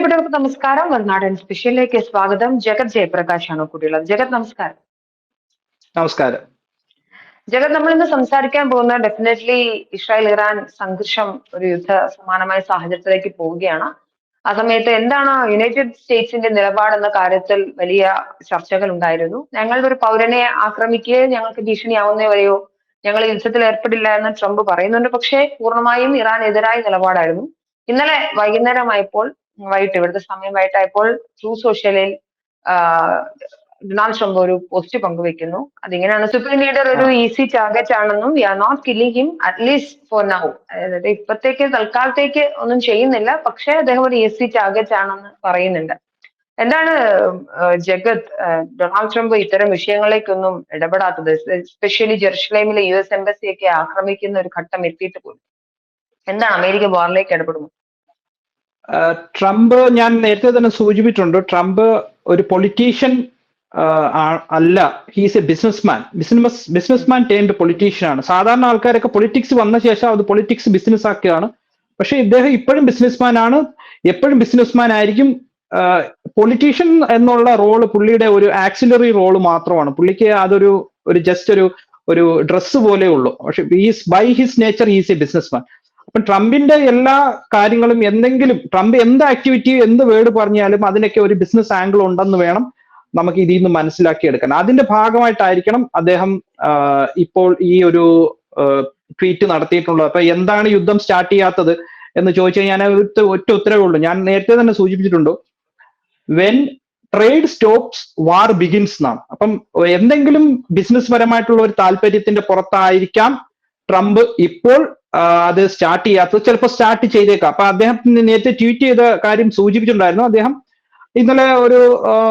പ്രിയപ്പെട്ടവർക്ക് നമസ്കാരം. വർണാടൻ സ്പെഷ്യലിലേക്ക് സ്വാഗതം. ജഗത് ജയപ്രകാശാണ് കൂടിയുള്ളത്. ജഗത് നമസ്കാരം. നമസ്കാരം. ജഗത് നമ്മൾ ഇന്ന് സംസാരിക്കാൻ പോകുന്ന ഡെഫിനറ്റ്ലി ഇസ്രായേൽ ഇറാൻ സംഘർഷം ഒരു യുദ്ധ സമാനമായ സാഹചര്യത്തിലേക്ക് പോവുകയാണ്. ആ സമയത്ത് എന്താണ് യുണൈറ്റഡ് സ്റ്റേറ്റ്സിന്റെ നിലപാടെന്ന കാര്യത്തിൽ വലിയ ചർച്ചകൾ ഉണ്ടായിരുന്നു ഞങ്ങളുടെ ഒരു പൗരനെ ആക്രമിക്കുകയോ ഞങ്ങൾക്ക് ഭീഷണിയാവുന്നേ വരെയോ ഞങ്ങൾ യുദ്ധത്തിൽ ഏർപ്പെടില്ല എന്ന് ട്രംപ് പറയുന്നുണ്ട്. പക്ഷേ പൂർണമായും ഇറാൻ എതിരായ നിലപാടായിരുന്നു. ഇന്നലെ വൈകുന്നേരമായപ്പോൾ വൈകിട്ട് ഇവിടുത്തെ സമയം വൈകിട്ടായപ്പോൾ ട്രൂ സോഷ്യലിൽ ഡൊണാൾഡ് ട്രംപ് ഒരു പോസ്റ്റ് പങ്കുവെക്കുന്നു. അതിങ്ങനെയാണ്. സുപ്രീം ലീഡർ ഒരു ഈസി ടാർഗറ്റ് ആണെന്നും we are not killing him at least for now അതായത് ഇപ്പത്തേക്ക് തൽക്കാലത്തേക്ക് ഒന്നും ചെയ്യുന്നില്ല പക്ഷെ അദ്ദേഹം ഒരു ഈസി ടാർഗറ്റ് ആണെന്ന് പറയുന്നുണ്ട്. എന്താണ് ജഗത് ഡൊണാൾഡ് ട്രംപ് ഇത്തരം വിഷയങ്ങളിലേക്കൊന്നും ഇടപെടാത്തത്? എസ്പെഷ്യലി ജെറുസലേമിലെ യു എസ് എംബസിയൊക്കെ ആക്രമിക്കുന്ന ഒരു ഘട്ടം എത്തിയിട്ട് പോലും. എന്താണ് അമേരിക്ക വാറിലേക്ക് ഇടപെടുന്നത്? ട്രംപ് ഞാൻ നേരത്തെ തന്നെ സൂചിപ്പിച്ചിട്ടുണ്ട്. ട്രംപ് ഒരു പൊളിറ്റീഷ്യൻ അല്ല. He's a businessman business businessman termed politician ആണ്. സാധാരണ ആൾക്കാരൊക്കെ പൊളിറ്റിക്സ് വന്ന ശേഷം അത് പൊളിറ്റിക്സ് ബിസിനസ് ആക്കുകയാണ്. പക്ഷെ ഇദ്ദേഹം ഇപ്പോഴും ബിസിനസ്മാൻ ആണ്. എപ്പോഴും ബിസിനസ്മാൻ ആയിരിക്കും. പൊളിറ്റീഷ്യൻ എന്നുള്ള റോൾ പുള്ളിയുടെ ഒരു ആക്സിലറി റോൾ മാത്രമാണ്. പുള്ളിക്ക് അതൊരു ഒരു ജസ്റ്റ് ഒരു ഒരു ഡ്രസ്സ് പോലെ ഉള്ളൂ. പക്ഷെ is by his nature is a businessman അപ്പൊ ട്രംപിന്റെ എല്ലാ കാര്യങ്ങളും എന്തെങ്കിലും ട്രംപ് എന്ത് ആക്ടിവിറ്റി എന്ത് വേർഡ് പറഞ്ഞാലും അതിനൊക്കെ ഒരു ബിസിനസ് ആംഗിൾ ഉണ്ടെന്ന് വേണം നമുക്ക് ഇതിൽ നിന്ന് മനസ്സിലാക്കിയെടുക്കാൻ. അതിന്റെ ഭാഗമായിട്ടായിരിക്കണം അദ്ദേഹം ഇപ്പോൾ ഈ ഒരു ട്വീറ്റ് നടത്തിയിട്ടുള്ളത്. അപ്പൊ എന്താണ് യുദ്ധം സ്റ്റാർട്ട് ചെയ്യാത്തത് എന്ന് ചോദിച്ചാൽ ഞാൻ ഒറ്റ ഉത്തരവേ ഉള്ളൂ. ഞാൻ നേരത്തെ തന്നെ സൂചിപ്പിച്ചിട്ടുണ്ട്. When trade stops war begins എന്നാണ്. അപ്പം എന്തെങ്കിലും ബിസിനസ് പരമായിട്ടുള്ള ഒരു താല്പര്യത്തിന്റെ പുറത്തായിരിക്കാം ട്രംപ് ഇപ്പോൾ അത് സ്റ്റാർട്ട് ചെയ്യാത്തത് ചിലപ്പോൾ സ്റ്റാർട്ട് ചെയ്തേക്കാം. അപ്പൊ അദ്ദേഹം നേരത്തെ ട്വീറ്റ് ചെയ്ത കാര്യം സൂചിപ്പിച്ചിട്ടുണ്ടായിരുന്നു. അദ്ദേഹം ഇന്നലെ ഒരു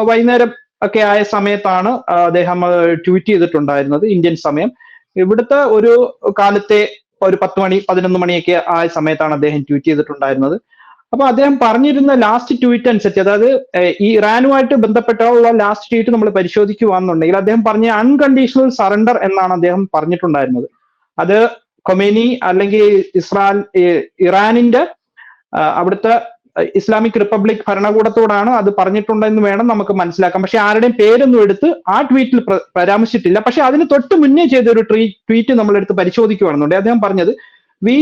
വൈകുന്നേരം ഒക്കെ ആയ സമയത്താണ് അദ്ദേഹം ട്വീറ്റ് ചെയ്തിട്ടുണ്ടായിരുന്നത് ഇന്ത്യൻ സമയം. ഇവിടുത്തെ ഒരു കാലത്തെ ഒരു പത്ത് മണി പതിനൊന്ന് മണിയൊക്കെ ആയ സമയത്താണ് അദ്ദേഹം ട്വീറ്റ് ചെയ്തിട്ടുണ്ടായിരുന്നത്. അപ്പൊ അദ്ദേഹം പറഞ്ഞിരുന്ന ലാസ്റ്റ് ട്വീറ്റ് അനുസരിച്ച് അതായത് ഈ ഇറാനുമായിട്ട് ബന്ധപ്പെട്ടുള്ള ലാസ്റ്റ് ട്വീറ്റ് നമ്മൾ പരിശോധിക്കുകയാണെന്നുണ്ടെങ്കിൽ അദ്ദേഹം പറഞ്ഞ അൺകണ്ടീഷണൽ സറണ്ടർ എന്നാണ് അദ്ദേഹം പറഞ്ഞിട്ടുണ്ടായിരുന്നത്. അത് കൊമേനി അല്ലെങ്കിൽ ഇസ്രാൽ ഇറാനിന്റെ അവിടുത്തെ ഇസ്ലാമിക് റിപ്പബ്ലിക് ഭരണകൂടത്തോടാണ് അത് പറഞ്ഞിട്ടുണ്ടെന്ന് വേണം നമുക്ക് മനസ്സിലാക്കാം. പക്ഷെ ആരുടെയും പേരൊന്നും എടുത്ത് ആ ട്വീറ്റിൽ പരാമർശിച്ചിട്ടില്ല. പക്ഷെ അതിന് തൊട്ട് മുന്നേ ചെയ്ത ഒരു ട്വീറ്റ് നമ്മളെടുത്ത് പരിശോധിക്കുകയാണെന്നുണ്ടെങ്കിൽ അദ്ദേഹം പറഞ്ഞത് we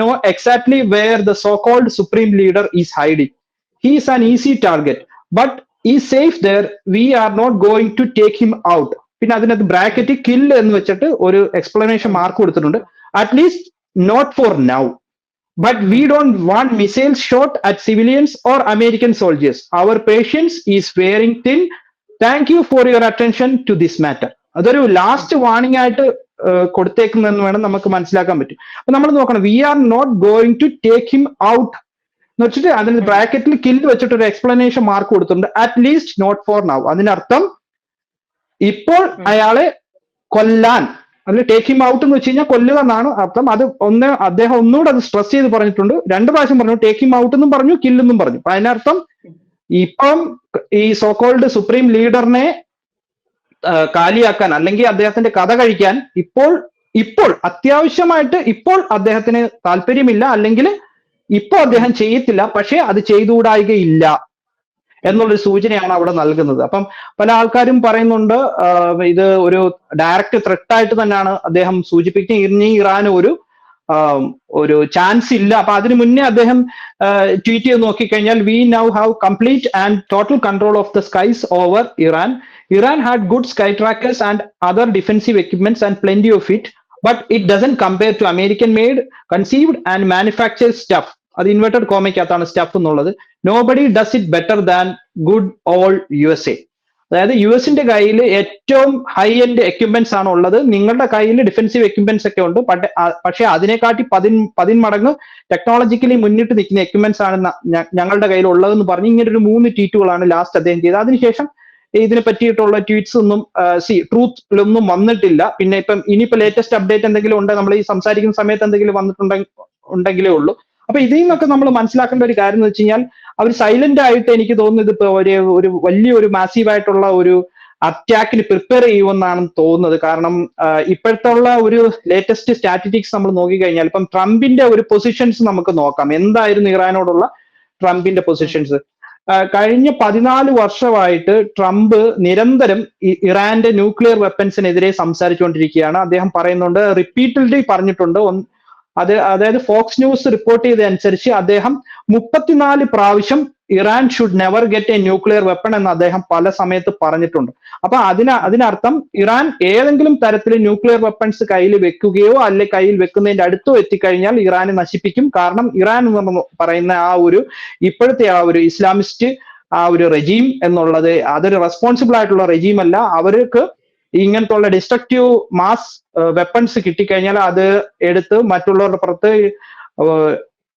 know exactly where the so called supreme leader is hiding he is an easy target but is safe there we are not going to take him out പിന്നെ അതിനകത്ത് ബ്രാക്കറ്റ് കിൽ എന്ന് വെച്ചിട്ട് ഒരു explanation mark കൊടുത്തിട്ടുണ്ട് at least not for now But we don't want missiles shot at civilians or American soldiers. Our patience is wearing thin. Thank you for your attention to this matter. അതൊരു last warning ആയിട്ട് കൊടുത്തേക്കുന്നതെന്ന് വേണം നമുക്ക് മനസ്സിലാക്കാൻ പറ്റും അപ്പൊ നമ്മൾ നോക്കണം we are not going to take him out എന്ന് വെച്ചിട്ട് അതിന് ബ്രാക്കറ്റിൽ കില്ല് വെച്ചിട്ട് ഒരു എക്സ്പ്ലനേഷൻ മാർക്ക് കൊടുത്തിട്ടുണ്ട് at least not for now അതിനർത്ഥം ഇപ്പോൾ അയാളെ കൊല്ലാൻ അതിൽ ടേക്ക് ഹിം ഔട്ട് എന്ന് വെച്ച് കഴിഞ്ഞാൽ കൊല്ലുക എന്നാണ് അർത്ഥം. അത് ഒന്ന് അദ്ദേഹം ഒന്നുകൂടെ അത് സ്ട്രെസ് ചെയ്ത് പറഞ്ഞിട്ടുണ്ട്. രണ്ട് പ്രാവശ്യം പറഞ്ഞു ടേക്ക് ഹിം ഔട്ട് എന്നും പറഞ്ഞു കില്ലെന്നും പറഞ്ഞു. അപ്പൊ അതിനർത്ഥം ഇപ്പം ഈ സോക്കോൾഡ് സുപ്രീം ലീഡറിനെ കാലിയാക്കാൻ അല്ലെങ്കിൽ അദ്ദേഹത്തിന്റെ കഥ കഴിക്കാൻ ഇപ്പോൾ ഇപ്പോൾ അത്യാവശ്യമായിട്ട് ഇപ്പോൾ അദ്ദേഹത്തിന് താല്പര്യമില്ല അല്ലെങ്കിൽ ഇപ്പോൾ അദ്ദേഹം ചെയ്യത്തില്ല. പക്ഷേ അത് ചെയ്തുകൂടായികയില്ല. എന്നുള്ളൊരു സൂചനയാണ് അവിടെ നൽകുന്നത്. അപ്പം പല ആൾക്കാരും പറയുന്നുണ്ട് ഇത് ഒരു ഡയറക്റ്റ് ത്രെട്ട് ആയിട്ട് തന്നെയാണ് അദ്ദേഹം സൂചിപ്പിക്കുന്നത്. ഇനി ഇറാൻ ഒരു ഒരു ചാൻസ് ഇല്ല. അപ്പൊ അതിനു മുന്നേ അദ്ദേഹം ട്വീറ്റ് ചെയ്ത് നോക്കിക്കഴിഞ്ഞാൽ we now have complete and total control of the skies over Iran Iran had good sky trackers and other defensive equipments and plenty of it but it doesn't compare to American made conceived and manufactured stuff അത് inverted കോമയ്ക്കകത്താണ് stuff എന്നുള്ളത്. Nobody does it better than good old U S A അതായത് U എസിന്റെ കയ്യിൽ ഏറ്റവും high end equipments ആണ് ഉള്ളത്. നിങ്ങളുടെ കയ്യിൽ ഡിഫൻസീവ് എക്യുപ്മെന്റ്സ് ഒക്കെ ഉണ്ട്. പക്ഷേ അതിനെക്കാട്ടി പതിൻ മടങ്ങ് ടെക്നോളജിക്കലി മുന്നിട്ട് നിൽക്കുന്ന എക്യുപ്മെന്റ്സ് ആണ് ഞങ്ങളുടെ കയ്യിൽ ഉള്ളതെന്ന് പറഞ്ഞ് ഇങ്ങനെ ഒരു മൂന്ന് ട്വീറ്റുകളാണ് ലാസ്റ്റ് അദ്ദേഹം ചെയ്തത്. അതിനുശേഷം ഇതിനെ പറ്റിയിട്ടുള്ള ട്വീറ്റ്സ് ഒന്നും സി ട്രൂത്തിലൊന്നും വന്നിട്ടില്ല. പിന്നെ ഇപ്പം ഇനിയിപ്പോ ലേറ്റസ്റ്റ് അപ്ഡേറ്റ് എന്തെങ്കിലും ഉണ്ടെങ്കിൽ നമ്മൾ ഈ സംസാരിക്കുന്ന സമയത്ത് എന്തെങ്കിലും വന്നിട്ടുണ്ടെങ്കിൽ ഉണ്ടെങ്കിലേ ഉള്ളൂ. അപ്പൊ ഇതിൽ നിന്നൊക്കെ നമ്മൾ മനസ്സിലാക്കേണ്ട ഒരു കാര്യം എന്ന് വെച്ച് കഴിഞ്ഞാൽ അവർ സൈലന്റ് ആയിട്ട് എനിക്ക് തോന്നുന്നത് ഇപ്പൊ ഒരു ഒരു വലിയൊരു മാസീവ് ആയിട്ടുള്ള ഒരു അറ്റാക്കിന് പ്രിപ്പയർ ചെയ്യുമെന്നാണ് തോന്നുന്നത്. കാരണം ഇപ്പോഴത്തുള്ള ഒരു ലേറ്റസ്റ്റ് സ്റ്റാറ്റിസ്റ്റിക്സ് നമ്മൾ നോക്കിക്കഴിഞ്ഞാൽ ഇപ്പം ട്രംപിന്റെ ഒരു പൊസിഷൻസ് നമുക്ക് നോക്കാം. എന്തായിരുന്നു ഇറാനോടുള്ള ട്രംപിന്റെ പൊസിഷൻസ് കഴിഞ്ഞ പതിനാല് വർഷമായിട്ട് ട്രംപ് നിരന്തരം ഇറാന്റെ ന്യൂക്ലിയർ വെപ്പൻസിനെതിരെ സംസാരിച്ചുകൊണ്ടിരിക്കുകയാണ്. അദ്ദേഹം പറയുന്നുണ്ട് റിപ്പീറ്റഡ്ലി പറഞ്ഞിട്ടുണ്ട്. അത് അതായത് ഫോക്സ് ന്യൂസ് റിപ്പോർട്ട് ചെയ്തതനുസരിച്ച് അദ്ദേഹം മുപ്പത്തിനാല് പ്രാവശ്യം Iran should never get a nuclear weapon എന്ന് അദ്ദേഹം പല സമയത്ത് പറഞ്ഞിട്ടുണ്ട്. അപ്പൊ അതിന് അതിനർത്ഥം ഇറാൻ ഏതെങ്കിലും തരത്തിൽ ന്യൂക്ലിയർ വെപ്പൺസ് കയ്യിൽ വെക്കുകയോ അല്ലെ കയ്യിൽ വെക്കുന്നതിന്റെ അടുത്തോ എത്തിക്കഴിഞ്ഞാൽ ഇറാനെ നശിപ്പിക്കും. കാരണം ഇറാൻ എന്ന് പറയുന്ന ആ ഒരു ഇപ്പോഴത്തെ ആ ഒരു ഇസ്ലാമിസ്റ്റ് ആ ഒരു റെജീം എന്നുള്ളത് അതൊരു റെസ്പോൺസിബിൾ ആയിട്ടുള്ള റെജീം അല്ല. അവർക്ക് ഇങ്ങനത്തുള്ള ഡിസ്ട്രക്റ്റീവ് മാസ് വെപ്പൺസ് കിട്ടിക്കഴിഞ്ഞാൽ അത് എടുത്ത് മറ്റുള്ളവരുടെ പുറത്ത്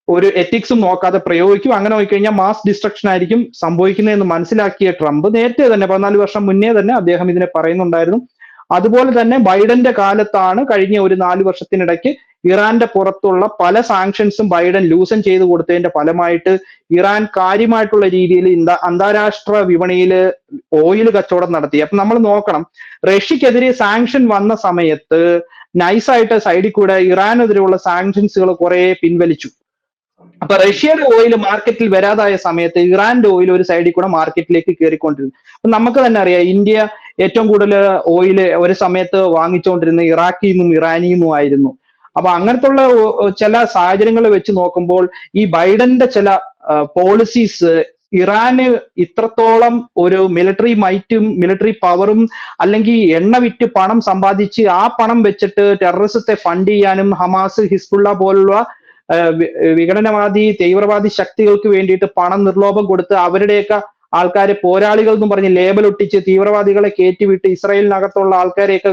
ഒരു എത്തിക്സും നോക്കാതെ പ്രയോഗിക്കും. അങ്ങനെ നോക്കിക്കഴിഞ്ഞാൽ മാസ് ഡിസ്ട്രക്ഷൻ ആയിരിക്കും സംഭവിക്കുന്നതെന്ന് മനസ്സിലാക്കിയ ട്രംപ് നേരത്തെ തന്നെ പതിനാല് വർഷം മുന്നേ തന്നെ അദ്ദേഹം ഇതിനെ പറയുന്നുണ്ടായിരുന്നു. അതുപോലെ തന്നെ ബൈഡന്റെ കാലത്താണ് കഴിഞ്ഞ ഒരു നാല് വർഷത്തിനിടയ്ക്ക് ഇറാന്റെ പുറത്തുള്ള പല സാങ്ഷൻസും ബൈഡൻ ലൂസൺ ചെയ്തു കൊടുത്തതിന്റെ ഫലമായിട്ട് ഇറാൻ കാര്യമായിട്ടുള്ള രീതിയിൽ അന്താരാഷ്ട്ര വിപണിയിൽ ഓയിൽ കച്ചവടം നടത്തി. അപ്പൊ നമ്മൾ നോക്കണം റഷ്യക്കെതിരെ സാങ്ഷൻ വന്ന സമയത്ത് നൈസായിട്ട് സൈഡിൽ കൂടെ ഇറാനെതിരെയുള്ള സാങ്ഷൻസുകൾ കുറെ പിൻവലിച്ചു. അപ്പൊ റഷ്യയുടെ ഓയിൽ മാർക്കറ്റിൽ വരാതായ സമയത്ത് ഇറാന്റെ ഓയിൽ ഒരു സൈഡിൽ കൂടെ മാർക്കറ്റിലേക്ക് കയറിക്കൊണ്ടിരുന്നു. അപ്പൊ നമുക്ക് തന്നെ അറിയാം ഇന്ത്യ ഏറ്റവും കൂടുതൽ ഓയിൽ ഒരു സമയത്ത് വാങ്ങിച്ചുകൊണ്ടിരുന്ന ഇറാഖിൽ നിന്നും ഇറാനിൽ നിന്നും ആയിരുന്നു അപ്പൊ അങ്ങനത്തെ ഉള്ള ചില സാഹചര്യങ്ങൾ വെച്ച് നോക്കുമ്പോൾ ഈ ബൈഡന്റെ ചില പോളിസീസ് ഇറാന് ഇത്രത്തോളം ഒരു മിലിറ്ററി മൈറ്റും മിലിറ്ററി പവറും അല്ലെങ്കിൽ എണ്ണ വിറ്റ് പണം സമ്പാദിച്ച് ആ പണം വെച്ചിട്ട് ടെററിസത്തെ ഫണ്ട് ചെയ്യാനും ഹമാസ് ഹിസ്ബുള്ള പോലുള്ള വിഘടനവാദി തീവ്രവാദി ശക്തികൾക്ക് വേണ്ടിയിട്ട് പണം നിർലോഭം കൊടുത്ത് അവരുടെയൊക്കെ ആൾക്കാരെ പോരാളികൾ എന്നും പറഞ്ഞ് ലേബൽ ഒട്ടിച്ച് തീവ്രവാദികളെ കയറ്റിവിട്ട് ഇസ്രായേലിനകത്തുള്ള ആൾക്കാരെയൊക്കെ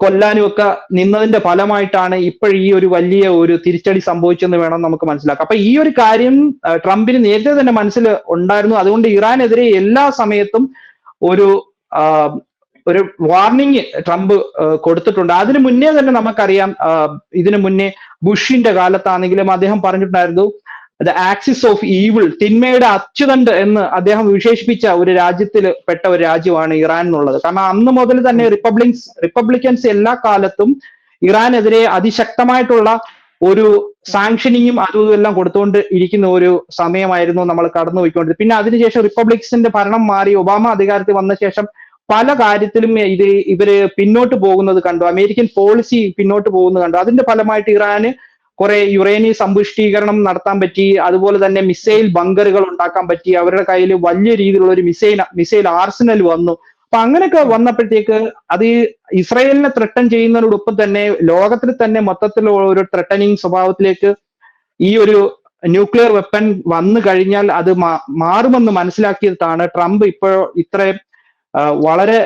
കൊല്ലാനും ഒക്കെ നിന്നതിന്റെ ഫലമായിട്ടാണ് ഇപ്പോൾ ഈ ഒരു വലിയ ഒരു തിരിച്ചടി സംഭവിച്ചെന്ന് വേണം നമുക്ക് മനസ്സിലാക്കാം. അപ്പൊ ഈ ഒരു കാര്യം ട്രംപിന് നേരത്തെ തന്നെ മനസ്സിൽ ഉണ്ടായിരുന്നു. അതുകൊണ്ട് ഇറാനെതിരെ എല്ലാ സമയത്തും ഒരു ഒരു വാർണിംഗ് ട്രംപ് കൊടുത്തിട്ടുണ്ട്. അതിനു മുന്നേ തന്നെ നമുക്കറിയാം ഇതിനു മുന്നേ ബുഷിന്റെ കാലത്താണെങ്കിലും അദ്ദേഹം പറഞ്ഞിട്ടുണ്ടായിരുന്നു ദ ആക്സിസ് ഓഫ് ഈവിൾ തിന്മയുടെ അച്ചുതണ്ട് എന്ന് അദ്ദേഹം വിശേഷിപ്പിച്ച ഒരു രാജ്യത്തിൽ പെട്ട ഒരു രാജ്യമാണ് ഇറാൻ എന്നുള്ളത്. കാരണം അന്ന് മുതൽ തന്നെ റിപ്പബ്ലിക്സ് റിപ്പബ്ലിക്കൻസ് എല്ലാ കാലത്തും ഇറാനെതിരെ അതിശക്തമായിട്ടുള്ള ഒരു സാങ്ഷനിങ്ങും അതും എല്ലാം കൊടുത്തുകൊണ്ട് ഇരിക്കുന്ന ഒരു സമയമായിരുന്നു നമ്മൾ കടന്നു പോയിക്കൊണ്ടിരുന്നത് പിന്നെ അതിനുശേഷം റിപ്പബ്ലിക്സിന്റെ ഭരണം മാറി ഒബാമ അധികാരത്തിൽ വന്ന ശേഷം പല കാര്യത്തിലും ഇത് ഇവർ പിന്നോട്ട് പോകുന്നത് കണ്ടു. അമേരിക്കൻ പോളിസി പിന്നോട്ട് പോകുന്നത് കണ്ടു. അതിന്റെ ഫലമായിട്ട് ഇറാന് കുറെ യുറേനിയ സമ്പുഷ്ടീകരണം നടത്താൻ പറ്റി അതുപോലെ തന്നെ മിസൈൽ ബങ്കറുകൾ ഉണ്ടാക്കാൻ പറ്റി അവരുടെ കയ്യിൽ വലിയ രീതിയിലുള്ള ഒരു മിസൈൽ മിസൈൽ ആർസനൽ വന്നു. അപ്പൊ അങ്ങനെയൊക്കെ വന്നപ്പോഴത്തേക്ക് അത് ഇസ്രയേലിനെ ത്രട്ടൺ ത്രട്ടൻ ചെയ്യുന്നതിനോടൊപ്പം തന്നെ ലോകത്തിൽ തന്നെ മൊത്തത്തിലുള്ള ഒരു ത്രട്ടനിങ് സ്വഭാവത്തിലേക്ക് ഈ ഒരു ന്യൂക്ലിയർ വെപ്പൺ വന്നു കഴിഞ്ഞാൽ അത് മാറുമെന്ന് മനസ്സിലാക്കിയതാണ് ട്രംപ് ഇപ്പോൾ ഇത്രയും വളരെ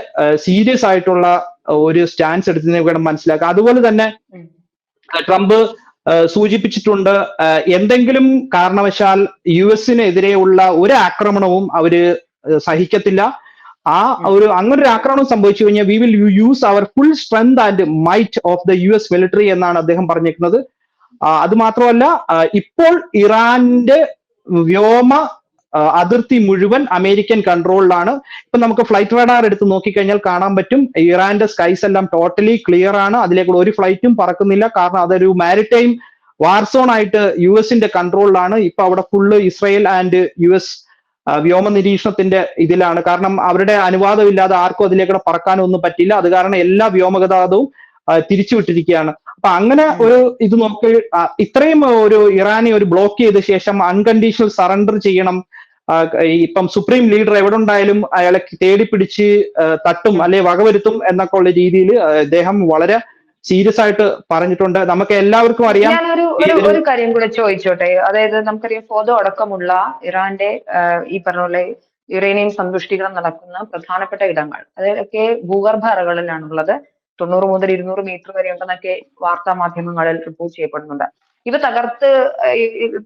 സീരിയസ് ആയിട്ടുള്ള ഒരു സ്റ്റാൻസ് എടുത്തതിനെ വേണം മനസ്സിലാക്കുക. അതുപോലെ തന്നെ ട്രംപ് സൂചിപ്പിച്ചിട്ടുണ്ട്. എന്തെങ്കിലും കാരണവശാൽ യു എസിനെതിരെയുള്ള ഒരു ആക്രമണവും അവർ സഹിക്കത്തില്ല. ആ ഒരു അങ്ങനെ ഒരു ആക്രമണം സംഭവിച്ചു കഴിഞ്ഞാൽ we will use our full strength and might of the U S military എന്നാണ് അദ്ദേഹം പറഞ്ഞിരിക്കുന്നത്. അത് മാത്രമല്ല ഇപ്പോൾ ഇറാന്റെ വ്യോമ അതിർത്തി മുഴുവൻ അമേരിക്കൻ കൺട്രോളിലാണ്. ഇപ്പൊ നമുക്ക് ഫ്ലൈറ്റ് റഡാർ എടുത്ത് നോക്കിക്കഴിഞ്ഞാൽ കാണാൻ പറ്റും. ഇറാന്റെ സ്കൈസ് എല്ലാം ടോട്ടലി ക്ലിയർ ആണ്. അതിലേക്കുള്ള ഒരു ഫ്ലൈറ്റും പറക്കുന്നില്ല. കാരണം അതൊരു മാരിടൈം വാർസോൺ ആയിട്ട് യു എസിന്റെ കൺട്രോളിലാണ്. ഇപ്പൊ അവിടെ full Israel and U S വ്യോമ നിരീക്ഷണത്തിന്റെ ഇതിലാണ്. കാരണം അവരുടെ അനുവാദമില്ലാതെ ആർക്കും അതിലേക്കൂടെ പറക്കാനൊന്നും പറ്റില്ല. അത് കാരണം എല്ലാ വ്യോമഗതാഗതവും തിരിച്ചുവിട്ടിരിക്കുകയാണ് അപ്പൊ അങ്ങനെ ഒരു ഇത് നോക്കി ഇത്രയും ഒരു ഇറാനെ ഒരു ബ്ലോക്ക് ചെയ്ത ശേഷം അൺകണ്ടീഷണൽ സറണ്ടർ ചെയ്യണം ഇപ്പം സുപ്രീം ലീഡർ എവിടെ ഉണ്ടായാലും അയാളെ തേടി പിടിച്ച് തട്ടും അല്ലെ വകവരുത്തും എന്നൊക്കെ ഉള്ള രീതിയിൽ അദ്ദേഹം വളരെ സീരിയസ് ആയിട്ട് പറഞ്ഞിട്ടുണ്ട്. നമുക്ക് എല്ലാവർക്കും അറിയാം. ഞാനൊരു ഒരു കാര്യം കൂടെ ചോദിച്ചോട്ടെ? അതായത് നമുക്കറിയാം ഫോദോ അടക്കമുള്ള ഇറാന്റെ ഈ പറഞ്ഞ പോലെ യുറേനിയം സന്തുഷ്ടീകരണം നടക്കുന്ന പ്രധാനപ്പെട്ട ഇടങ്ങൾ. അതൊക്കെ ഭൂഗർഭ അറകളിലാണുള്ളത്. തൊണ്ണൂറ് മുതൽ ഇരുന്നൂറ് മീറ്റർ വരെ ഉണ്ടെന്നൊക്കെ വാർത്താ മാധ്യമങ്ങളിൽ റിപ്പോർട്ട് ചെയ്യപ്പെടുന്നുണ്ട്. ഇവ തകർത്ത്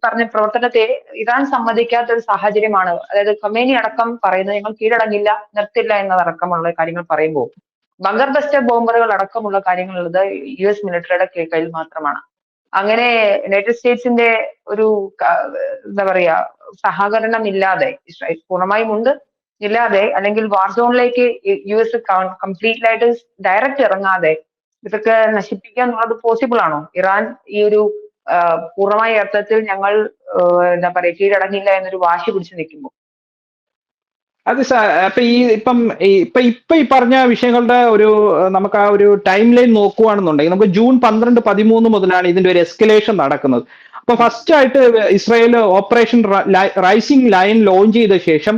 പറഞ്ഞ പ്രവർത്തനത്തെ ഇറാൻ സമ്മതിക്കാത്ത ഒരു സാഹചര്യമാണ്. അതായത് ഖമേനി അടക്കം പറയുന്നത് ഞങ്ങൾ കീഴടങ്ങില്ല നിർത്തില്ല എന്നതടക്കമുള്ള കാര്യങ്ങൾ പറയുമ്പോൾ. ബങ്കർ ബസ്റ്റർ ബോംബറുകൾ അടക്കമുള്ള കാര്യങ്ങളുള്ളത് യു എസ് മിലിറ്ററിയുടെ കയ്യിൽ മാത്രമാണ്. അങ്ങനെ യുണൈറ്റഡ് സ്റ്റേറ്റ്സിന്റെ ഒരു എന്താ പറയാ സഹകരണം ഇല്ലാതെ പൂർണമായും ഉണ്ട് ഇല്ലാതെ അല്ലെങ്കിൽ വാർ സോണിലേക്ക് യു എസ് കംപ്ലീറ്റ് ആയിട്ട് ഡയറക്റ്റ് ഇറങ്ങാതെ ഇതൊക്കെ നശിപ്പിക്കുക എന്നുള്ളത് പോസിബിൾ ആണോ ഇറാൻ ഈ ഒരു പൂർണമായ അർത്ഥത്തിൽ ഞങ്ങൾ എന്താ പറയുക കീഴടങ്ങില്ല എന്നൊരു വാശി പിടിച്ചു നിൽക്കുമ്പോൾ. അത് അപ്പൊ ഈ ഇപ്പം ഇപ്പൊ ഇപ്പൊ ഈ പറഞ്ഞ വിഷയങ്ങളുടെ ഒരു നമുക്ക് ആ ഒരു ടൈം ലൈൻ നോക്കുകയാണെന്നുണ്ടെങ്കിൽ നമുക്ക് ജൂൺ പന്ത്രണ്ട് പതിമൂന്ന് മുതലാണ് ഇതിന്റെ ഒരു എസ്കലേഷൻ നടക്കുന്നത്. അപ്പൊ ഫസ്റ്റ് ആയിട്ട് Israel operation rising lion launch ചെയ്ത ശേഷം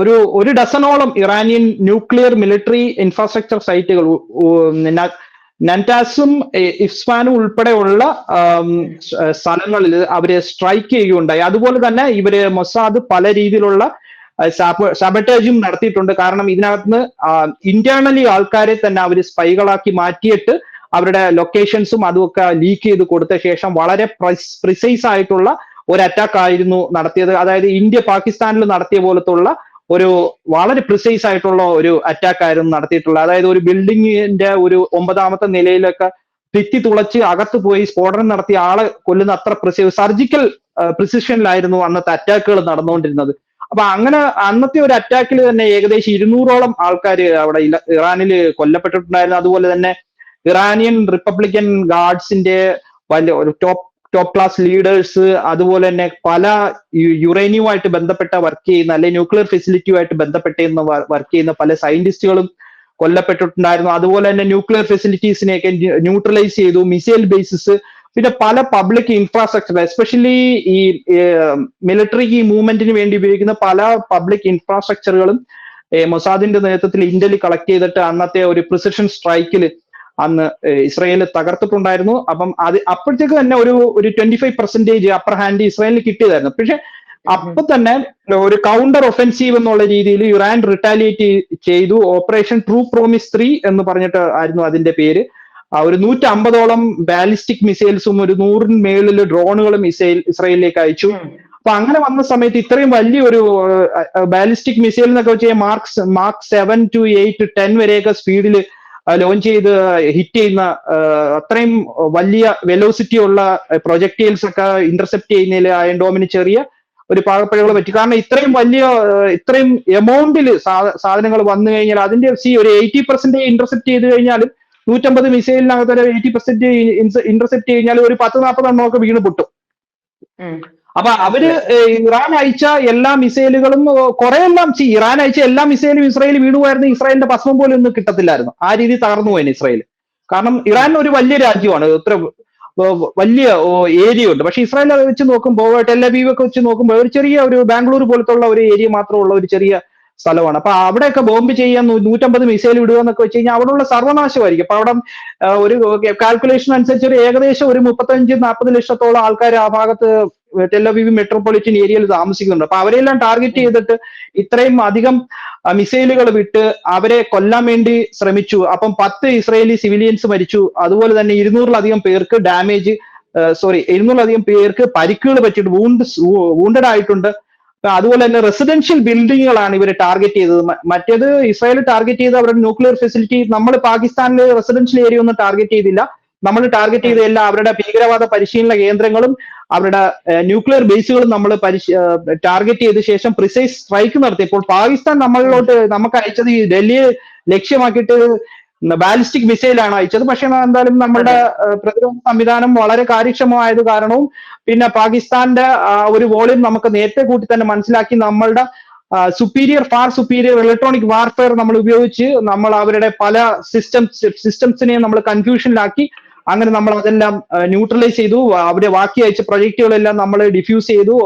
ഒരു ഒരു ഡസനോളം ഇറാനിയൻ ന്യൂക്ലിയർ മിലിറ്ററി ഇൻഫ്രാസ്ട്രക്ചർ സൈറ്റുകൾ നന്റാസും ഇസ്ഫാനും ഉൾപ്പെടെയുള്ള സ്ഥലങ്ങളിൽ അവർ സ്ട്രൈക്ക് ചെയ്യുകയുണ്ടായി. അതുപോലെ തന്നെ ഇവർ മൊസാദ് പല രീതിയിലുള്ള സബട്ടേജും നടത്തിയിട്ടുണ്ട്. കാരണം ഇതിനകത്ത് ഇന്റേണലി ആൾക്കാരെ തന്നെ അവർ സ്പൈകളാക്കി മാറ്റിയിട്ട് അവരുടെ ലൊക്കേഷൻസും അതുമൊക്കെ ലീക്ക് ചെയ്ത് കൊടുത്ത ശേഷം വളരെ പ്രിസൈസ് ആയിട്ടുള്ള ഒരു അറ്റാക്ക് ആയിരുന്നു നടത്തിയത്. അതായത് ഇന്ത്യ പാകിസ്ഥാനിൽ നടത്തിയ പോലത്തുള്ള ഒരു വളരെ പ്രിസൈസ് ആയിട്ടുള്ള ഒരു അറ്റാക്ക് ആയിരുന്നു നടത്തിയിട്ടുള്ളത്. അതായത് ഒരു ബിൽഡിങ്ങിന്റെ ഒരു ഒമ്പതാമത്തെ നിലയിലൊക്കെ തെറ്റി തുളച്ച് അകത്ത് പോയി സ്ഫോടനം നടത്തിയ ആളെ കൊല്ലുന്ന അത്ര പ്രിസൈസ് സർജിക്കൽ പ്രിസിഷനിലായിരുന്നു അന്നത്തെ അറ്റാക്കുകൾ നടന്നുകൊണ്ടിരുന്നത്. അപ്പൊ അങ്ങനെ അന്നത്തെ ഒരു അറ്റാക്കിൽ തന്നെ ഏകദേശം ഇരുന്നൂറോളം ആൾക്കാർ അവിടെ ഇറാനിൽ കൊല്ലപ്പെട്ടിട്ടുണ്ടായിരുന്നു. അതുപോലെ തന്നെ ഇറാനിയൻ റിപ്പബ്ലിക്കൻ ഗാർഡ്സിന്റെ വലിയ ഒരു ടോപ്പ് ടോപ്പ് ക്ലാസ് ലീഡേഴ്സ് അതുപോലെ തന്നെ പല യുറേനിയുമായിട്ട് ബന്ധപ്പെട്ട വർക്ക് ചെയ്യുന്ന അല്ലെങ്കിൽ ന്യൂക്ലിയർ ഫെസിലിറ്റിയുമായിട്ട് ബന്ധപ്പെട്ട വർക്ക് ചെയ്യുന്ന പല സയന്റിസ്റ്റുകളും കൊല്ലപ്പെട്ടിട്ടുണ്ടായിരുന്നു. അതുപോലെ തന്നെ ന്യൂക്ലിയർ ഫെസിലിറ്റീസിനെയൊക്കെ ന്യൂട്രലൈസ് ചെയ്തു മിസൈൽ ബേസിസ് പിന്നെ പല പബ്ലിക് ഇൻഫ്രാസ്ട്രക്ചർ എസ്പെഷ്യലി ഈ മിലിറ്ററി ഈ മൂവ്മെന്റിന് വേണ്ടി ഉപയോഗിക്കുന്ന പല പബ്ലിക് ഇൻഫ്രാസ്ട്രക്ചറുകളും മൊസാദിന്റെ നേതൃത്വത്തിൽ ഇന്ത്യയിൽ കളക്ട് ചെയ്തിട്ട് അന്നത്തെ ഒരു പ്രിസിഷൻ സ്ട്രൈക്കിൽ അന്ന് ഇസ്രയേൽ തകർത്തിട്ടുണ്ടായിരുന്നു. അപ്പം അത് അപ്പോഴത്തേക്ക് തന്നെ ഒരു ഒരു twenty five percentage upper hand ഇസ്രായേലിന് കിട്ടിയതായിരുന്നു. പക്ഷെ അപ്പൊ തന്നെ ഒരു കൗണ്ടർ ഒഫെൻസീവ് എന്നുള്ള രീതിയിൽ ഇറാൻ റിട്ടാലിയേറ്റ് ചെയ്തു. ഓപ്പറേഷൻ ട്രൂ പ്രോമിസ് ത്രീ എന്ന് പറഞ്ഞിട്ട് ആയിരുന്നു അതിന്റെ പേര്. ഒരു നൂറ്റി അമ്പതോളം ബാലിസ്റ്റിക് മിസൈൽസും ഒരു നൂറിന് മേളിൽ ഡ്രോണുകളും മിസൈൽ ഇസ്രയേലിലേക്ക് അയച്ചു. അപ്പൊ അങ്ങനെ വന്ന സമയത്ത് ഇത്രയും വലിയൊരു ബാലിസ്റ്റിക് മിസൈൽ എന്നൊക്കെ വെച്ച് marks mark seven to eight ten വരെയൊക്കെ സ്പീഡിൽ ലോഞ്ച് ചെയ്ത് ഹിറ്റ് ചെയ്യുന്ന അത്രയും വലിയ വെലോസിറ്റി ഉള്ള പ്രൊജക്ടൈൽസ് ഒക്കെ ഇന്റർസെപ്റ്റ് ചെയ്യുന്നതിൽ ഡോമിന് ചെറിയ ഒരു പാകപ്പിഴകൾ പറ്റി. കാരണം ഇത്രയും വലിയ ഇത്രയും എമൗണ്ടിൽ സാധനങ്ങൾ വന്നു കഴിഞ്ഞാൽ അതിന്റെ സി ഒരു എയ്റ്റി പെർസെന്റ് ഇന്റർസെപ്റ്റ് ചെയ്ത് കഴിഞ്ഞാൽ നൂറ്റമ്പത് മിസൈലിനകത്ത് ഒരു എയ്റ്റി പെർസെന്റ് ഇന്റർസെപ്റ്റ് കഴിഞ്ഞാൽ ഒരു പത്ത് നാൽപ്പത് എണ്ണമൊക്കെ വീണ് പൊട്ടും. അപ്പൊ അവർ ഇറാൻ അയച്ച എല്ലാ മിസൈലുകളും കുറെ എല്ലാം ചെയ്യും ഇറാൻ അയച്ച എല്ലാ മിസൈലും ഇസ്രായേൽ വീണുമായിരുന്നു ഇസ്രായേലിന്റെ ഭസ്മം പോലും ഒന്നും കിട്ടത്തില്ലായിരുന്നു. ആ രീതി തകർന്നു പോയി ഇസ്രായേൽ. കാരണം ഇറാൻ ഒരു വലിയ രാജ്യമാണ് ഇത്ര വലിയ ഏരിയ ഉണ്ട് പക്ഷെ ഇസ്രായേൽ അത് വെച്ച് നോക്കുമ്പോൾ ടെല്ലബീവ് ഒക്കെ വെച്ച് നോക്കുമ്പോൾ ഒരു ചെറിയ ഒരു ബാംഗ്ലൂർ പോലത്തുള്ള ഒരു ഏരിയ മാത്രമുള്ള ഒരു ചെറിയ സ്ഥലമാണ്. അപ്പൊ അവിടെയൊക്കെ ബോംബ് ചെയ്യാൻ നൂറ്റമ്പത് മിസൈൽ വിടുക എന്നൊക്കെ വെച്ച് കഴിഞ്ഞാൽ അവിടെയുള്ള സർവനാശമായിരിക്കും. അപ്പൊ അവിടെ ഒരു കാൽക്കുലേഷൻ അനുസരിച്ച് ഒരു ഏകദേശം ഒരു മുപ്പത്തഞ്ച് നാൽപ്പത് ലക്ഷത്തോളം ആൾക്കാർ ആ ഭാഗത്ത് ടെല്ലവീവ് മെട്രോപൊളിറ്റൻ ഏരിയയിൽ താമസിക്കുന്നുണ്ട്. അപ്പൊ അവരെല്ലാം ടാർഗറ്റ് ചെയ്തിട്ട് ഇത്രയും അധികം മിസൈലുകൾ വിട്ട് അവരെ കൊല്ലാൻ വേണ്ടി ശ്രമിച്ചു. അപ്പം പത്ത് ഇസ്രയേലി സിവിലിയൻസ് മരിച്ചു. അതുപോലെ തന്നെ ഇരുന്നൂറിലധികം പേർക്ക് ഡാമേജ് സോറി ഇരുന്നൂറിലധികം പേർക്ക് പരിക്കുകൾ പറ്റിയിട്ട് വൂണ്ട് വൂണ്ടഡ് ആയിട്ടുണ്ട്. അതുപോലെ തന്നെ റെസിഡൻഷ്യൽ ബിൽഡിങ്ങുകളാണ് ഇവർ ടാർഗറ്റ് ചെയ്തത്. മറ്റേത് ഇസ്രായേൽ ടാർഗറ്റ് ചെയ്ത അവരുടെ ന്യൂക്ലിയർ ഫെസിലിറ്റി നമ്മൾ പാകിസ്ഥാനിലെ റെസിഡൻഷ്യൽ ഏരിയ ഒന്നും ടാർഗറ്റ് ചെയ്തില്ല. നമ്മൾ ടാർഗറ്റ് ചെയ്ത എല്ലാ അവരുടെ ഭീകരവാദ പരിശീലന കേന്ദ്രങ്ങളും അവരുടെ ന്യൂക്ലിയർ ബേസുകളും നമ്മൾ ടാർഗറ്റ് ചെയ്ത ശേഷം പ്രിസൈസ് സ്ട്രൈക്ക് നടത്തിയപ്പോൾ പാകിസ്ഥാൻ നമ്മളിലോട്ട് നമുക്ക് അയച്ചത് ഈ ഡൽഹിയെ ലക്ഷ്യമാക്കിയിട്ട് ബാലിസ്റ്റിക് മിസൈലാണ് അയച്ചത്. പക്ഷെ എന്തായാലും നമ്മുടെ പ്രതിരോധ സംവിധാനം വളരെ കാര്യക്ഷമമായത് കാരണവും പിന്നെ പാകിസ്ഥാന്റെ ഒരു വോളിയം നമുക്ക് നേരത്തെ കൂട്ടി തന്നെ മനസ്സിലാക്കി നമ്മളുടെ superior far superior electronic warfare നമ്മൾ ഉപയോഗിച്ച് നമ്മൾ അവരുടെ പല സിസ്റ്റംസ് സിസ്റ്റംസിനെയും നമ്മൾ കൺഫ്യൂഷനിലാക്കി അങ്ങനെ നമ്മൾ അതെല്ലാം ന്യൂട്രലൈസ് ചെയ്തു. അവിടെ ബാക്കി അയച്ച പ്രൊജക്റ്റുകളെല്ലാം നമ്മൾ ഡിഫ്യൂസ് ചെയ്തു.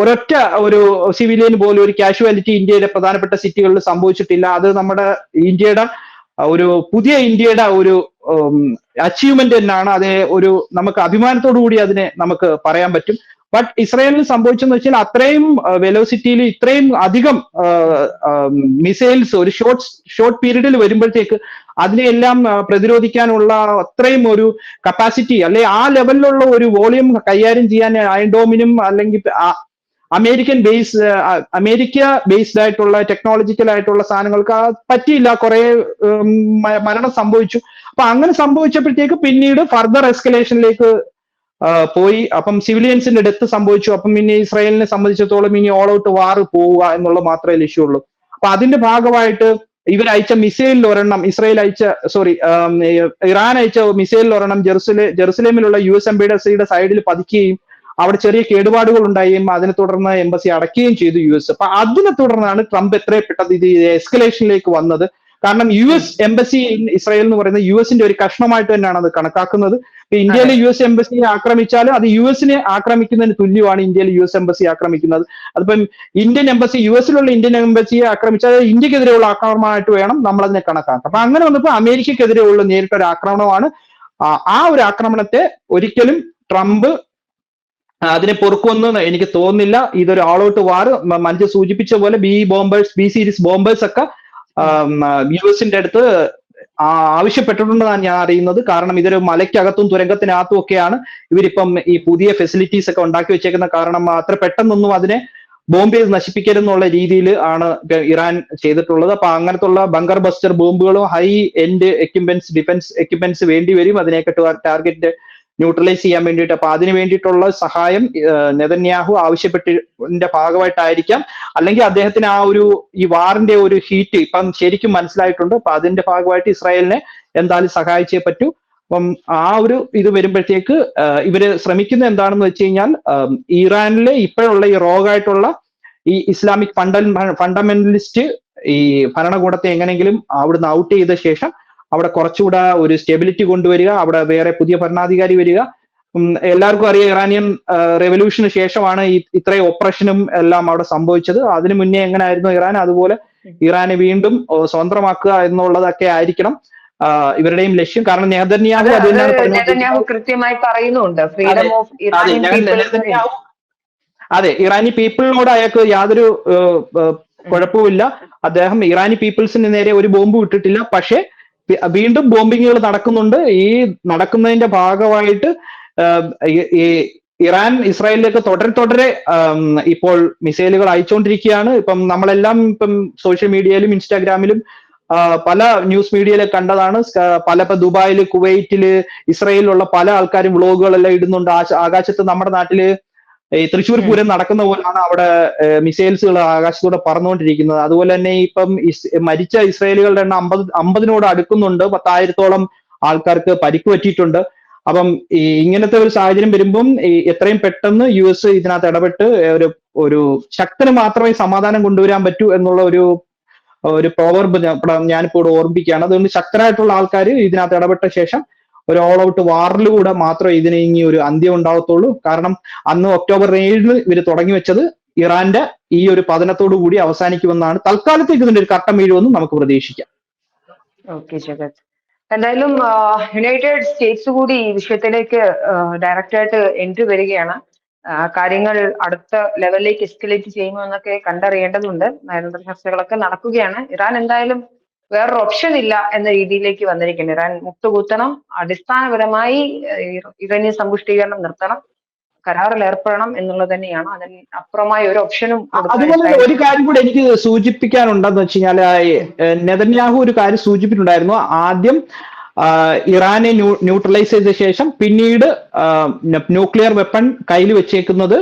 ഒരൊറ്റ ഒരു സിവിലിയൻ പോലും ഒരു കാഷ്വാലിറ്റി ഇന്ത്യയിലെ പ്രധാനപ്പെട്ട സിറ്റികളിൽ സംഭവിച്ചിട്ടില്ല. അത് നമ്മുടെ ഇന്ത്യയുടെ ഒരു പുതിയ ഇന്ത്യയുടെ ഒരു അച്ചീവ്മെന്റ് തന്നെയാണ്. അതേ ഒരു നമുക്ക് അഭിമാനത്തോടു കൂടി അതിനെ നമുക്ക് പറയാൻ പറ്റും. ബട്ട് ഇസ്രായേലിൽ സംഭവിച്ചെന്ന് വെച്ചാൽ അത്രയും വെലോസിറ്റിയിൽ ഇത്രയും അധികം മിസൈൽസ് ഒരു ഷോർട്ട് ഷോർട്ട് പീരീഡിൽ വരുമ്പോഴത്തേക്ക് അതിനെയെല്ലാം പ്രതിരോധിക്കാനുള്ള അത്രയും ഒരു കപ്പാസിറ്റി അല്ലെ ആ ലെവലിലുള്ള ഒരു വോളിയം കൈകാര്യം ചെയ്യാൻ അയൻഡോമിനും അല്ലെങ്കിൽ അമേരിക്കൻ ബേസ് അമേരിക്ക ബേസ്ഡ് ആയിട്ടുള്ള ടെക്നോളജിക്കൽ ആയിട്ടുള്ള സാധനങ്ങൾക്ക് പറ്റിയില്ല. കുറെ മരണം സംഭവിച്ചു. അപ്പൊ അങ്ങനെ സംഭവിച്ചപ്പോഴത്തേക്ക് പിന്നീട് ഫർദർ എസ്കലേഷനിലേക്ക് പോയി. അപ്പം സിവിലിയൻസിന്റെ ഡെത്ത് സംഭവിച്ചു. അപ്പം പിന്നെ ഇസ്രായേലിനെ സംബന്ധിച്ചിടത്തോളം ഇനി ഓൾ ഔട്ട് വാർ പോവുക എന്നുള്ളത് മാത്രമേ ഇഷ്യൂ ഉള്ളൂ അപ്പൊ അതിന്റെ ഭാഗമായിട്ട് ഇവർ അയച്ച മിസൈലിൽ ഒരെണ്ണം ഇസ്രായേൽ അയച്ച സോറി ഇറാൻ അയച്ച മിസൈലിൽ ഒരെണ്ണം ജെറുസലേ ജെറുസലേമിലുള്ള യു എസ് എംബിയുടെ സൈഡിൽ പതിക്കുകയും അവിടെ ചെറിയ കേടുപാടുകൾ ഉണ്ടായും. അതിനെ തുടർന്ന് എംബസി അടയ്ക്കുകയും ചെയ്തു യു എസ്. അപ്പൊ അതിനെ തുടർന്നാണ് ട്രംപ് എത്രയും പെട്ടെന്ന് ഇത് എസ്കലേഷനിലേക്ക് വന്നത്. കാരണം യു എസ് എംബസി ഇസ്രായേൽ എന്ന് പറയുന്നത് യു എസിന്റെ ഒരു കഷ്ണമായിട്ട് തന്നെയാണ് അത് കണക്കാക്കുന്നത്. ഇന്ത്യയിലെ യു എസ് എംബസിയെ ആക്രമിച്ചാൽ അത് യു എസിനെ ആക്രമിക്കുന്നതിന് തുല്യമാണ് ഇന്ത്യയിലെ യു എസ് എംബസി ആക്രമിക്കുന്നത്. അതിപ്പം ഇന്ത്യൻ എംബസി യു എസിലുള്ള ഇന്ത്യൻ എംബസിയെ ആക്രമിച്ചാൽ ഇന്ത്യക്കെതിരെയുള്ള ആക്രമണമായിട്ട് വേണം നമ്മൾ അതിനെ കണക്കാക്കാം അപ്പൊ അങ്ങനെ വന്നപ്പോൾ അമേരിക്കക്കെതിരെയുള്ള നേരിട്ടൊരു ആക്രമണമാണ്. ആ ആ ഒരു ആക്രമണത്തെ ഒരിക്കലും ട്രംപ് അതിനെ പൊറുക്കുമെന്ന് എനിക്ക് തോന്നുന്നില്ല. ഇതൊരു ആൾ ഔട്ട് വാർ മഞ്ജു സൂചിപ്പിച്ച പോലെ B bombers B series bombers ഒക്കെ യു എസിന്റെ അടുത്ത് ആവശ്യപ്പെട്ടിട്ടുണ്ടെന്നാണ് ഞാൻ അറിയുന്നത്. കാരണം ഇതൊരു മലയ്ക്കകത്തും തുരങ്കത്തിനകത്തും ഒക്കെയാണ് ഇവരിപ്പം ഈ പുതിയ ഫെസിലിറ്റീസ് ഒക്കെ ഉണ്ടാക്കി വെച്ചേക്കുന്ന കാരണം അത്ര പെട്ടെന്നൊന്നും അതിനെ ബോംബെ നശിപ്പിക്കരുതെന്നുള്ള രീതിയിൽ ആണ് ഇറാൻ ചെയ്തിട്ടുള്ളത്. അപ്പൊ അങ്ങനത്തുള്ള bunker buster ബോംബുകളും high end equipments defence equipments വേണ്ടി വരും. അതിനെയൊക്കെ ടാർഗറ്റ് ന്യൂട്രലൈസ് ചെയ്യാൻ വേണ്ടിയിട്ട്. അപ്പൊ അതിന് വേണ്ടിയിട്ടുള്ള സഹായം നെതന്യാഹു ആവശ്യപ്പെട്ടിന്റെ ഭാഗമായിട്ടായിരിക്കാം. അല്ലെങ്കിൽ അദ്ദേഹത്തിന് ആ ഒരു ഈ വാറിന്റെ ഒരു ഹീറ്റ് ഇപ്പം ശരിക്കും മനസ്സിലായിട്ടുണ്ട്. അപ്പൊ അതിന്റെ ഭാഗമായിട്ട് ഇസ്രായേലിനെ എന്തായാലും സഹായിച്ചേ പറ്റൂ. അപ്പം ആ ഒരു ഇത് വരുമ്പോഴത്തേക്ക് ഇവർ ശ്രമിക്കുന്നത് എന്താണെന്ന് വെച്ച് കഴിഞ്ഞാൽ ഇറാനിലെ ഇപ്പോഴുള്ള ഈ റോഗായിട്ടുള്ള ഈ ഇസ്ലാമിക് ഫണ്ട ഫണ്ടമെന്റലിസ്റ്റ് ഈ ഭരണകൂടത്തെ എങ്ങനെങ്കിലും അവിടുന്ന് ഔട്ട് ചെയ്ത ശേഷം അവിടെ കുറച്ചുകൂടെ ഒരു സ്റ്റെബിലിറ്റി കൊണ്ടുവരിക അവിടെ വേറെ പുതിയ ഭരണാധികാരി വരിക. എല്ലാവർക്കും അറിയാം ഇറാനിയൻ റെവല്യൂഷന് ശേഷമാണ് ഈ ഇത്രയും ഓപ്പറേഷനും എല്ലാം അവിടെ സംഭവിച്ചത്. അതിനു മുന്നേ എങ്ങനെയായിരുന്നു ഇറാൻ? അതുപോലെ ഇറാനെ വീണ്ടും സ്വതന്ത്രമാക്കുക എന്നുള്ളതൊക്കെ ആയിരിക്കണം ഇവരുടെയും ലക്ഷ്യം. കാരണം നെതന്യാഹു അത് കൃത്യമായി പറയുന്നുണ്ട്. ഫ്രീഡം ഓഫ് അതെ ഇറാനി പീപ്പിളിനോട് അയാൾക്ക് യാതൊരു കുഴപ്പമില്ല അദ്ദേഹം ഇറാനി പീപ്പിൾസിന് നേരെ ഒരു ബോംബ് വിട്ടിട്ടില്ല. പക്ഷേ വീണ്ടും ബോംബിങ്ങുകൾ നടക്കുന്നുണ്ട്. ഈ നടക്കുന്നതിന്റെ ഭാഗമായിട്ട് ഈ ഇറാൻ ഇസ്രായേലിലേക്ക് തുടരെ തുടരെ ഇപ്പോൾ മിസൈലുകൾ അയച്ചുകൊണ്ടിരിക്കുകയാണ്. ഇപ്പം നമ്മളെല്ലാം ഇപ്പം സോഷ്യൽ മീഡിയയിലും ഇൻസ്റ്റാഗ്രാമിലും പല ന്യൂസ് മീഡിയയിലെ കണ്ടതാണ്. പല ഇപ്പൊ ദുബായിൽ കുവൈറ്റിൽ ഇസ്രായേലിലുള്ള പല ആൾക്കാരും വ്ളോഗുകളെല്ലാം ഇടുന്നുണ്ട്. ആകാശത്ത് നമ്മുടെ നാട്ടിൽ ഈ തൃശ്ശൂർ പൂരം നടക്കുന്ന പോലാണ് അവിടെ മിസൈൽസുകൾ ആകാശത്തൂടെ പറന്നുകൊണ്ടിരിക്കുന്നത്. അതുപോലെ തന്നെ ഇപ്പം മരിച്ച ഇസ്രായേലുകളുടെ എണ്ണം അമ്പത് അമ്പതിനോട് അടുക്കുന്നുണ്ട്. പത്തായിരത്തോളം ആൾക്കാർക്ക് പരിക്ക് പറ്റിയിട്ടുണ്ട്. അപ്പം ഈ ഇങ്ങനത്തെ ഒരു സാഹചര്യം വരുമ്പം എത്രയും പെട്ടെന്ന് യു എസ് ഇതിനകത്ത് ഇടപെട്ട് ഒരു ഒരു ശക്തന് മാത്രമേ സമാധാനം കൊണ്ടുവരാൻ പറ്റൂ എന്നുള്ള ഒരു ഒരു പ്രോവർബ് ഞാനിപ്പോ ഇവിടെ ഓർമ്മിപ്പിക്കുകയാണ്. അതുകൊണ്ട് ശക്തരായിട്ടുള്ള ആൾക്കാർ ഇതിനകത്ത് ഇടപെട്ട ശേഷം ഒരു ഓൾ ഔട്ട് വാറിലൂടെ മാത്രമേ ഇതിന് ഇനി ഒരു അന്ത്യം ഉണ്ടാവത്തുള്ളൂ. കാരണം അന്ന് ഒക്ടോബർ ഏഴിന് ഇവർ തുടങ്ങി വെച്ചത് ഇറാന്റെ ഈ ഒരു പതനത്തോടു കൂടി അവസാനിക്കുമെന്നാണ്. തൽക്കാലത്തേക്ക് ഇതിന്റെ ഒരു കട്ടം വീഴുമെന്നും നമുക്ക് പ്രതീക്ഷിക്കാം. ജഗത്. എന്തായാലും യുണൈറ്റഡ് സ്റ്റേറ്റ്സ് കൂടി ഈ വിഷയത്തിലേക്ക് ഡയറക്റ്റ് ആയിട്ട് എൻട്രി വരികയാണ്. കാര്യങ്ങൾ അടുത്ത ലെവലിലേക്ക് എസ്കലേറ്റ് ചെയ്യുമോ എന്നൊക്കെ കണ്ടറിയേണ്ടതുണ്ട്. നയതന്ത്ര ചർച്ചകളൊക്കെ നടക്കുകയാണ്. ഇറാൻ എന്തായാലും വേറൊരു ഓപ്ഷൻ ഇല്ല എന്ന രീതിയിലേക്ക് വന്നിരിക്കുന്നു. ഇറാൻ മുട്ടുകുത്തണം അടിസ്ഥാനപരമായി ഇറാനിയൻ സമ്പുഷ്ടീകരണം നിർത്തണം കരാറിൽ ഏർപ്പെടണം എന്നുള്ളത് തന്നെയാണ്. അതിന് അപ്പുറമായി ഒരു ഓപ്ഷനും അതുപോലെ ഒരു കാര്യം കൂടെ എനിക്ക് സൂചിപ്പിക്കാനുണ്ടെന്ന് വെച്ച് കഴിഞ്ഞാൽ നെതന്യാഹു ഒരു കാര്യം സൂചിപ്പിച്ചിട്ടുണ്ടായിരുന്നു. ആദ്യം ഇറാനെ ന്യൂട്രലൈസ് ചെയ്ത ശേഷം പിന്നീട് ന്യൂക്ലിയർ വെപ്പൺ കയ്യിൽ വെച്ചേക്കുന്നത്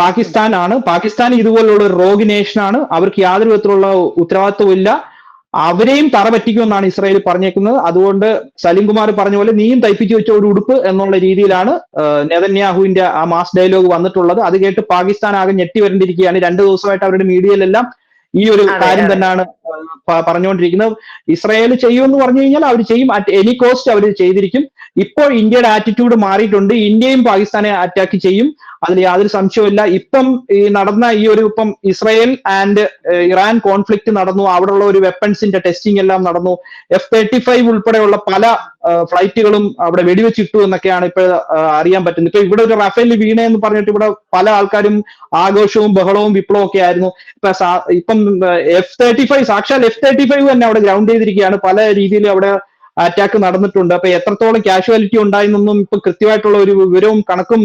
പാകിസ്ഥാനാണ്. പാകിസ്ഥാൻ ഇതുപോലുള്ള ഒരു റോഗ് നേഷൻ ആണ്. അവർക്ക് യാതൊരു വിധത്തിലുള്ള ഉത്തരവാദിത്വമില്ല അവരെയും തറ പറ്റിക്കുമെന്നാണ് ഇസ്രായേൽ പറഞ്ഞേക്കുന്നത്. അതുകൊണ്ട് സലീം കുമാർ പറഞ്ഞ പോലെ നീയും തയ്പ്പിച്ചു വെച്ച ഒരു ഉടുപ്പ് എന്നുള്ള രീതിയിലാണ് നെതന്യാഹുവിന്റെ ആ മാസ് ഡയലോഗ് വന്നിട്ടുള്ളത്. അത് കേട്ട് പാകിസ്ഥാൻ ആകെ ഞെട്ടി വരേണ്ടിയിരിക്കുകയാണ് രണ്ടു ദിവസമായിട്ട് അവരുടെ മീഡിയയിലെല്ലാം ഈ ഒരു കാര്യം തന്നെയാണ് പറഞ്ഞുകൊണ്ടിരിക്കുന്നത്. ഇസ്രായേൽ ചെയ്യുമെന്ന് പറഞ്ഞു കഴിഞ്ഞാൽ അവർ ചെയ്യും. അറ്റ് എനി കോസ്റ്റ് അവർ ചെയ്തിരിക്കും. ഇപ്പോൾ ഇന്ത്യയുടെ ആറ്റിറ്റ്യൂഡ് മാറിയിട്ടുണ്ട്. ഇന്ത്യയും പാകിസ്ഥാനെ അറ്റാക്ക് ചെയ്യും. അതിൽ യാതൊരു സംശയവുമില്ല. ഇപ്പം ഈ നടന്ന ഈ ഒരു ഇപ്പം ഇസ്രായേൽ ആൻഡ് ഇറാൻ കോൺഫ്ലിക്ട് നടന്നു. അവിടെയുള്ള ഒരു വെപ്പൺസിന്റെ ടെസ്റ്റിംഗ് എല്ലാം നടന്നു. എഫ് തേർട്ടി ഫൈവ് ഉൾപ്പെടെയുള്ള പല ഫ്ലൈറ്റുകളും അവിടെ വെടിവെച്ചിട്ടു എന്നൊക്കെയാണ് ഇപ്പോൾ അറിയാൻ പറ്റുന്നത്. ഇപ്പൊ ഇവിടെ ഒരു റഫേൽ വീണെന്ന് പറഞ്ഞിട്ട് ഇവിടെ പല ആൾക്കാരും ആഘോഷവും ബഹളവും വിപ്ലവവും ഒക്കെ ആയിരുന്നു. ഇപ്പൊ ഇപ്പം എഫ് തേർട്ടി ഫൈവ് സാക്ഷാൽ എഫ് തേർട്ടി ഫൈവ് തന്നെ അവിടെ ഗ്രൗണ്ട് ചെയ്തിരിക്കുകയാണ്. പല രീതിയിൽ അവിടെ അറ്റാക്ക് നടന്നിട്ടുണ്ട്. അപ്പൊ എത്രത്തോളം കാഷ്വാലിറ്റി ഉണ്ടായെന്നൊന്നും ഇപ്പൊ കൃത്യമായിട്ടുള്ള ഒരു വിവരവും കണക്കും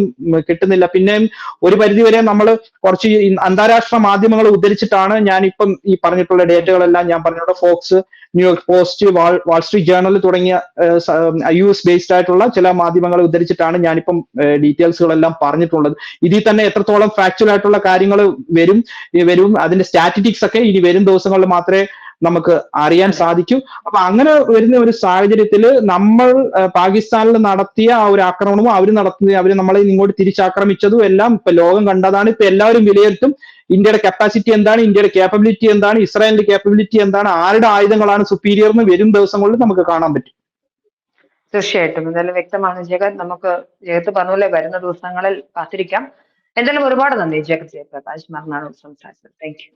കിട്ടുന്നില്ല. പിന്നെയും ഒരു പരിധിവരെ നമ്മൾ കുറച്ച് അന്താരാഷ്ട്ര മാധ്യമങ്ങൾ ഉദ്ധരിച്ചിട്ടാണ് ഞാൻ ഇപ്പം ഈ പറഞ്ഞിട്ടുള്ള ഡേറ്റകളെല്ലാം ഞാൻ പറഞ്ഞിട്ടുള്ള Fox New York Post Wall Wall Street Journal തുടങ്ങിയ യു എസ് ബേസ്ഡ് ആയിട്ടുള്ള ചില മാധ്യമങ്ങളെ ഉദ്ധരിച്ചിട്ടാണ് ഞാനിപ്പം ഡീറ്റെയിൽസുകളെല്ലാം പറഞ്ഞിട്ടുള്ളത്. ഇതിൽ തന്നെ എത്രത്തോളം ഫാക്ച്വൽ ആയിട്ടുള്ള കാര്യങ്ങൾ വരും വരും അതിന്റെ സ്റ്റാറ്റിറ്റിക്സ് ഒക്കെ ഇനി വരും ദിവസങ്ങളിൽ മാത്രമേ നമുക്ക് അറിയാൻ സാധിക്കും. അപ്പൊ അങ്ങനെ വരുന്ന ഒരു സാഹചര്യത്തിൽ നമ്മൾ പാകിസ്ഥാനിൽ നടത്തിയ ആ ഒരു ആക്രമണവും അവർ നടത്തുന്ന അവർ നമ്മളെ ഇങ്ങോട്ട് തിരിച്ചാക്രമിച്ചതും എല്ലാം ഇപ്പൊ ലോകം കണ്ടതാണ്. ഇപ്പൊ എല്ലാവരും വിലയിരുത്തും. ഇന്ത്യയുടെ കപ്പാസിറ്റി എന്താണ്? ഇന്ത്യയുടെ കേപ്പബിലിറ്റി എന്താണ്? ഇസ്രായേലിന്റെ കേപ്പബിലിറ്റി എന്താണ്? ആരുടെ ആയുധങ്ങളാണ് സുപ്പീരിയർ എന്ന് വരും ദിവസങ്ങളിൽ നമുക്ക് കാണാൻ പറ്റും. തീർച്ചയായിട്ടും. എന്തായാലും വ്യക്തമാണ് ജഗത് നമുക്ക് ജഗത്ത് പറഞ്ഞ പോലെ വരുന്ന ദിവസങ്ങളിൽ കാത്തിരിക്കാം. എന്തായാലും ഒരുപാട് നന്ദി ജഗത് ജയപ്രകാശ്. മറന്നാണ് സംസാരിച്ചത് താങ്ക് യു